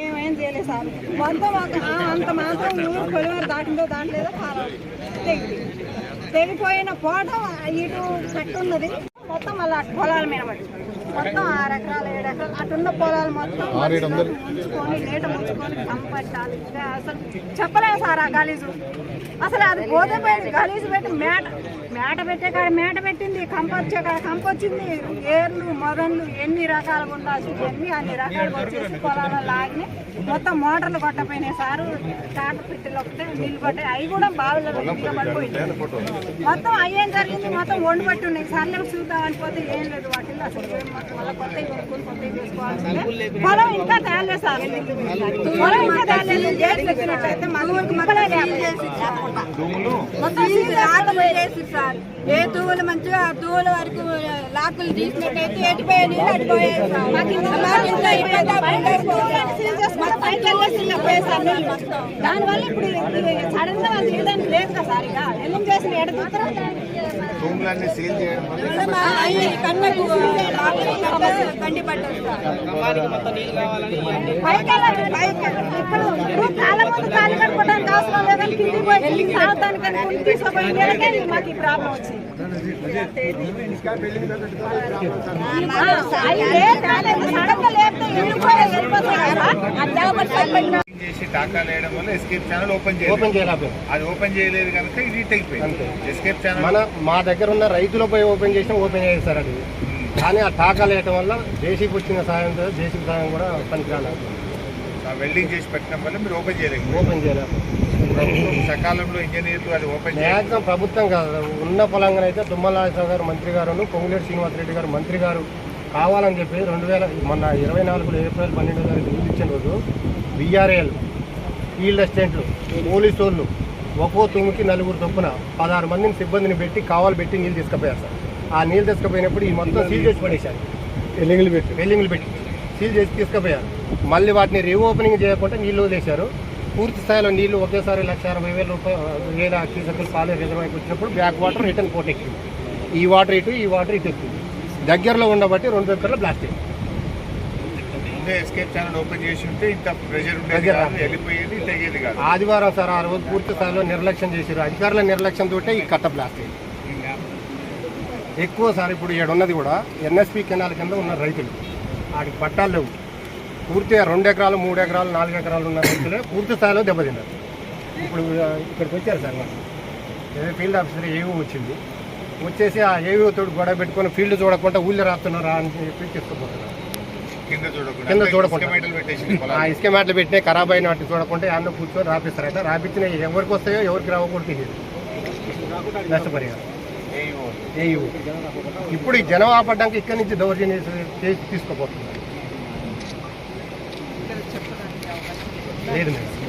ఏమేం చేయలేదు సార్. మొత్తం ఒక అంత మాత్రం ఊరు కొలివారు దాటిందో దాంట్లేదో కాలం తెగి తెగిపోయిన పోట ఇటు పెట్టున్నది. మొత్తం అలా పొలాల మీద పడుతుంది మొత్తం ఆరు ఎకరాలు ఏడు ఎకరాలు అటున్న పొలాలు మొత్తం ముంచుకొని కంపట్టాలి అసలు చెప్పలేము సార్ ఆ గలీజు. అసలు అది పోయింది గలీజు పెట్టి మేట మేట పెట్టే కాడ మేట పెట్టింది కంప వచ్చే కాడ కంప వచ్చింది. ఏర్లు మొదళ్ళు ఎన్ని రకాలుగా ఉండాల్సి ఎన్ని అన్ని రకాలుగా వచ్చేసి పొలాల్లో లాగినాయి మొత్తం మోటార్లు కొట్టపోయినాయి సారు. టాటర్ పెట్టెలు ఒకటే నీళ్ళు పట్టాయి అవి కూడా బావిలో పడిపోయినాయి. మొత్తం అయ్యేం జరిగింది? మొత్తం వండి పట్టి ఉన్నాయి. సర్లే చూద్దాం అనిపోతే ఏం లేదు. వాటిల్లో అసలు మళ్ళీ కొనుక్కొని కొత్తవి చేసుకోవాల్సిందే పొలం ఇంకా తేలేదు సార్. పొలం ఇంకా తేలేదు మొక్కలే లేవు. మొత్తం చేసి సార్. ఏ తూవులు మంచిగా ఆ తూవుల వరకు లాక్కులు తీసినట్టయితే ఎటుపోయే నీళ్ళు అడిపోయాయి సార్. దానివల్ల ఇప్పుడు సడన్గా వాళ్ళు తీయడానికి లేదు కదా సార్ ఇక. ఎల్లం చేసిన ఎడతారా భూములన్నీ సీల్ చేయడం. సడన్గా లేకపోతే టాకా వేయడం వల్ల ఎస్కేప్ ఛానల్ ఓపెన్ ఓపెన్ చేయలేదు చేయలేకపోయాం అది ఓపెన్ చేయలేదు కనుక ఇది తెగిపోయింది ఎస్కేప్ ఛానల్ మన మా దగ్గర ఉన్న రైతుల పోయి ఓపెన్ చేసినా ఓపెన్ చేస్తారు అది. కానీ ఆ టాకాలు వేయటం వల్ల జేసీబీ వచ్చిన సాయంతో జేసీబీ సాయం కూడా పనికిరాలేదు. వెల్డింగ్ చేసి పెట్టడం వల్ల మీరు ఓపెన్ చేయలేదు. ఓపెన్ చేయలేదు. ప్రభుత్వం సకాలంలో ఇంజనీర్లు అది ఓపెన్ చేయాలి మ్యాక్సిమం ప్రభుత్వం కాదు. ఉన్న పొలంగా అయితే తుమ్మలరాజరావు గారు మంత్రి గారు పొంగులేటి శ్రీనివాసరెడ్డి గారు మంత్రి గారు కావాలని చెప్పి రెండు వేల మొన్న ఇరవై నాలుగులో ఏప్రిల్ పన్నెండో తారీఖు ఇచ్చిన రోజు బీఆర్ఏలు ఫీల్డ్ అసిస్టెంట్లు పోలీసు వాళ్ళు ఒక్కో తుమ్ముకి నలుగురు చొప్పున పదహారు మందిని సిబ్బందిని పెట్టి కావాలి పెట్టి నీళ్ళు తీసుకుపోయారు సార్. ఆ నీళ్ళు తీసుకుపోయినప్పుడు ఈ మొత్తం సీల్ చేసి పడేశారు. వెల్లింగ్లు పెట్టి. వెల్లింగ్లు పెట్టి సీల్ చేసి తీసుకుపోయారు. మళ్ళీ వాటిని రీఓపెనింగ్ చేయకుండా నీళ్ళు వదిలేశారు. పూర్తి స్థాయిలో నీళ్ళు ఒకేసారి లక్ష అరవై వేల రూపాయలు వేల క్యూసెక్కులు పాలు రిజర్వాయర్కి వచ్చినప్పుడు బ్యాక్ వాటర్ రిటర్న్ కోట్ ఎక్కింది ఈ వాటర్ ఇటు ఈ వాటర్ ఇటు ఎక్కింది. దగ్గరలో ఉండబట్టి రెండు ఎకర్ల బ్లాస్ట్ అయింది. ముందే ఎస్కేప్ ఛానల్ ఓపెన్ చేసి ఉంటే ఇంత ప్రెషర్ ఉండేది. వెళ్ళిపోయేది తెగేది కాదు. ఆదివారం సార్ ఆ రోజు పూర్తి స్థాయిలో నిర్లక్ష్యం చేశారు. అధికారుల నిర్లక్ష్యం తోటే ఈ కట్ట బ్లాస్ట్ అయింది. ఎక్కువ సార్ ఇప్పుడు ఇక్కడ ఉన్నది కూడా ఎన్ఎస్పి కెనాల్ కింద ఉన్న రైతులు. వాటికి పట్టాలు లేవు. పూర్తిగా రెండు ఎకరాలు మూడు ఎకరాలు నాలుగు ఎకరాలు ఉన్న రైతులే పూర్తి స్థాయిలో దెబ్బతిన్నారు. ఇప్పుడు ఇక్కడికి వచ్చారు సార్ మాకు ఏదో ఫీల్డ్ ఆఫీసర్ ఏవో వచ్చింది. వచ్చేసి ఆ ఏవో తోడు గొడవ పెట్టుకొని ఫీల్డ్ చూడకుండా ఊళ్ళో రాస్తున్నారా అని చెప్పి తీసుకుపోతున్నారు. కింద చూడకుండా. ఇసుక మేటలు పెట్టేసి ఆ పొలాలు. ఇసుక మ్యాట్లు పెట్టినా ఖరాబ్ అయిన వాటిని చూడకుండా యాన్న కూర్చొని రాపిస్తారు. అయితే రాపించిన ఎవరికి వస్తాయో ఎవరికి రావో కూడా తెలియదు. నష్టపరిహారం. ఇప్పుడు ఈ జనం ఆపడ్డానికి ఇక్కడి నుంచి దౌర్జన్యం చేసి తీసుకుపోతున్నారు. లేదు మేడం